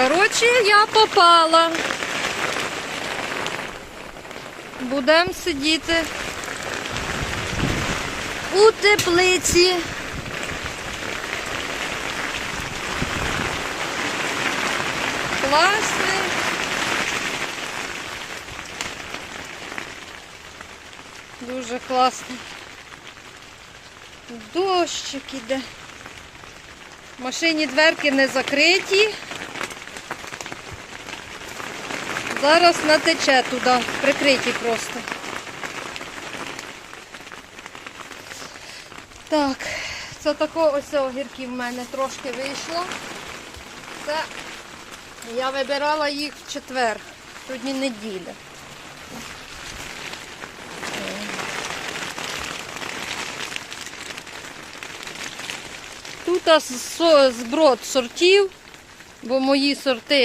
Коротше, я попала. Будемо сидіти у теплиці. Класний. Дуже класний. Дощик іде. В машині дверки не закриті. Зараз натече туди, прикриті просто. Так, це тако ось огірків в мене трошки вийшло. Це я вибирала їх в четвер, сьогодні неділя. Тут зброд сортів, бо мої сорти